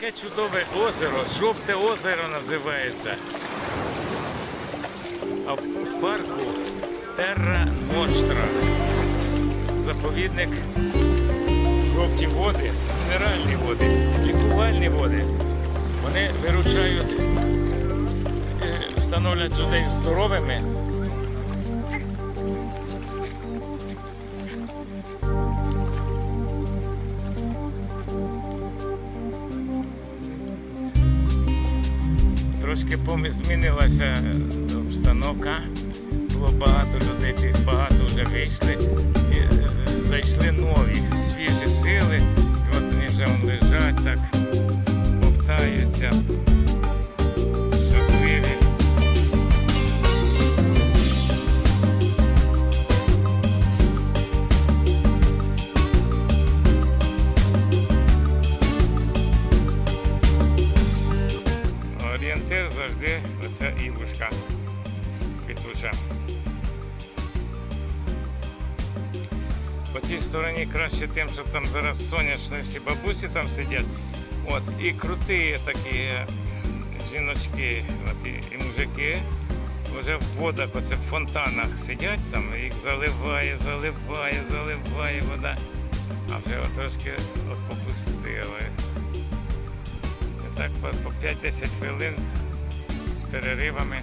Таке чудове озеро, жовте озеро називається. А в парку Терра Ностра. Заповідник жовті води, мінеральні води, лікувальні води. Вони виручають, е, становлять людей здоровими. Трошки змінилася обстановка. Було багато людей, багато вже вийшли. І, е, зайшли нові, свіжі сили. І от вони вже лежать так, ковтаються. Орієнтир завжди оця івушка квітуча. По цій стороні краще тим, що там зараз сонячно всі бабусі там сидять. От, і круті такі е, жіночки от, і, і мужики вже в водах, оце в фонтанах сидять, там їх заливає, заливає, заливає вода. А вже трошки попустили. І так по, по 5-10 хвилин переривами.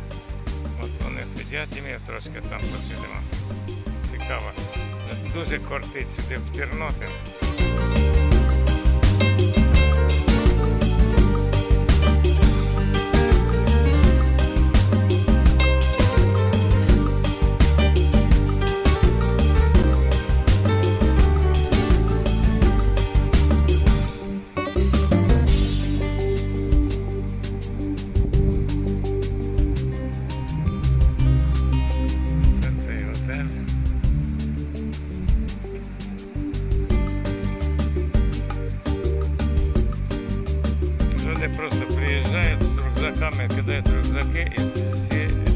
От вони сидять і ми трошки там посидимо. Цікаво. Дуже кортить сюди в Це просто приезжают с рюкзаками, кидают рюкзаки и всі